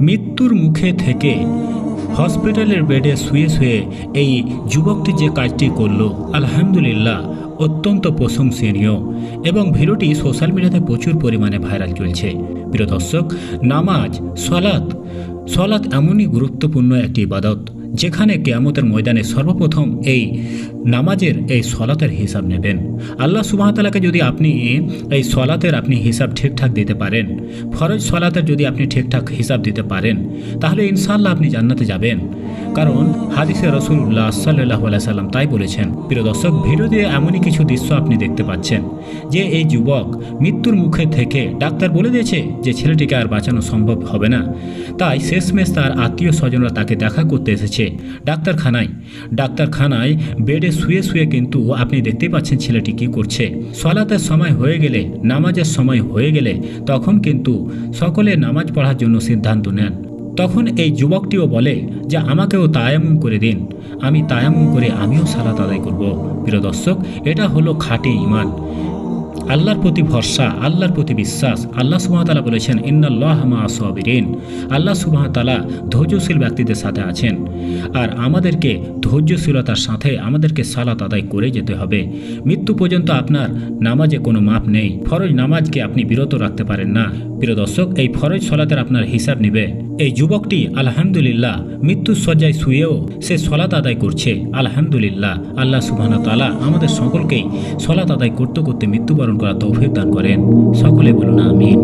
মৃত্যুর মুখে থেকে হসপিটালের বেডে শুয়ে শুয়ে এই যুবকটি যে কাজটি করল, আলহামদুলিল্লাহ, অত্যন্ত প্রশংসনীয় এবং ভিডিওটি সোশ্যাল মিডিয়াতে প্রচুর পরিমাণে ভাইরাল চলছে। প্রিয় দর্শক, নামাজ সলাৎ সলাৎ এমনই গুরুত্বপূর্ণ একটি ইবাদত যেখানে কেয়ামতের ময়দানে সর্বপ্রথম এই নামাজের, এই সলাতের হিসাব নেবেন। আল্লাহ সুবাহতালাকে যদি আপনি এই সলাতের আপনি হিসাব ঠিকঠাক দিতে পারেন, ফরজ সলাতের যদি আপনি ঠিকঠাক হিসাব দিতে পারেন, তাহলে ইনশাল্লাহ আপনি জান্নাতে যাবেন। কারণ হাদিসে রসুল্লাহ সাল্লাহ সাল্লাম তাই বলেছেন, প্রিয় দর্শক ভিডিওতে এমনই কিছু দৃশ্য আপনি দেখতে পাচ্ছেন, যে এই যুবক মৃত্যুর মুখে থেকে ডাক্তার বলে দিয়েছে যে ছেলেটিকে আর বাঁচানো সম্ভব হবে না। তাই শেষমেশ তার আত্মীয় স্বজনরা তাকে দেখা করতে এসেছে। ডাক্তারখানায়। ডাক্তারখানায় বেডে শুয়ে শুয়ে কিন্তু আপনি দেখতে পাচ্ছেন ছেলেটি কি করছে। সলাতের সময় হয়ে গেলে, নামাজের সময় হয়ে গেলে তখন কিন্তু সকলে নামাজ পড়ার জন্য সিদ্ধান্ত নেন। তখন এই যুবকটিও বলে যে, আমাকেও তায়ামুম করে দিন। আমি তায়ামুম করে আমিও সালাত আদায় করব। প্রিয় দর্শক, এটা হলো খাঁটি ইমান আল্লাহর প্রতি ভরসা, আল্লাহর প্রতি বিশ্বাস, আল্লাহ সুবাহতালা বলেছেন, ইন্নাল্লাহ মা সবিরিন। আল্লাহ সুবাহতালা ধৈর্যশীল ব্যক্তিদের সাথে আছেন। আর আমাদেরকে ধৈর্যশীলতার সাথে আমাদেরকে সালাত আদায় করে যেতে হবে। মৃত্যু পর্যন্ত আপনার নামাজে কোনো মাপ নেই। ফরজ নামাজকে আপনি বিরত রাখতে পারেন না। প্রিয় দর্শক, এই ফরজ সলাতের আপনার হিসাব নেবে। এই যুবকটি আলহামদুলিল্লাহ মৃত্যুর শয্যায় শুয়েও সে সলাত আদায় করছে। আলহামদুলিল্লাহ, আল্লাহ সুবাহ তালা আমাদের সকলকেই সলাত আদায় করতে করতে মৃত্যুবরণ করা তৌফিক দান করেন। সকলে বলুন আমিন।